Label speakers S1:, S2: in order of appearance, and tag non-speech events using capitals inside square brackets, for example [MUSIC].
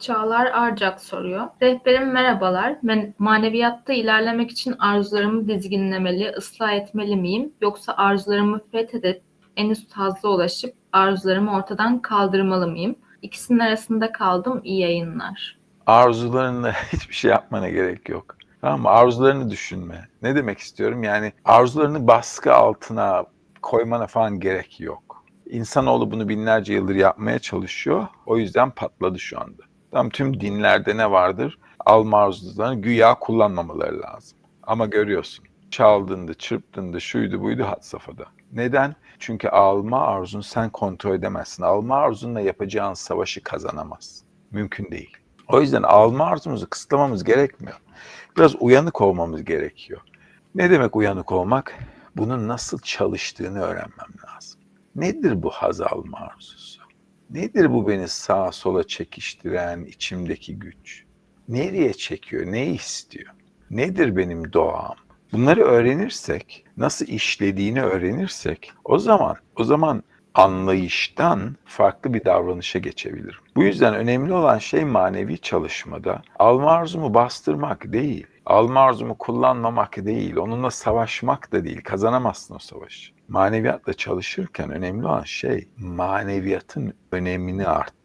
S1: Çağlar Arcak soruyor. Rehberim merhabalar. Men- maneviyatta ilerlemek için arzularımı dizginlemeli, ıslah etmeli miyim? Yoksa arzularımı fethedip en üst hazza ulaşıp arzularımı ortadan kaldırmalı mıyım? İkisinin arasında kaldım. İyi yayınlar.
S2: Arzularınla [LAUGHS] hiçbir şey yapmana gerek yok. Tamam mı? Arzularını düşünme. Ne demek istiyorum? Yani arzularını baskı altına koymana falan gerek yok. İnsanoğlu bunu binlerce yıldır yapmaya çalışıyor. O yüzden patladı şu anda. Tam tüm dinlerde ne vardır? Alma arzularını güya kullanmamaları lazım. Ama görüyorsun. Çaldığında, çırptığında, şuydu buydu had safhada. Neden? Çünkü alma arzunu sen kontrol edemezsin. Alma arzunla yapacağın savaşı kazanamazsın. Mümkün değil. O yüzden alma arzumuzu kısıtlamamız gerekmiyor. Biraz uyanık olmamız gerekiyor. Ne demek uyanık olmak? Bunun nasıl çalıştığını öğrenmem lazım. Nedir bu haz alma arzusu? Nedir bu beni sağa sola çekiştiren içimdeki güç? Nereye çekiyor? Ne istiyor? Nedir benim doğam? Bunları öğrenirsek, nasıl işlediğini öğrenirsek o zaman o zaman anlayıştan farklı bir davranışa geçebilirim. Bu yüzden önemli olan şey manevi çalışmada alma arzumu bastırmak değil, alma arzumu kullanmamak değil, onunla savaşmak da değil, kazanamazsın o savaşı. Maneviyatla çalışırken önemli olan şey maneviyatın önemini arttırmak.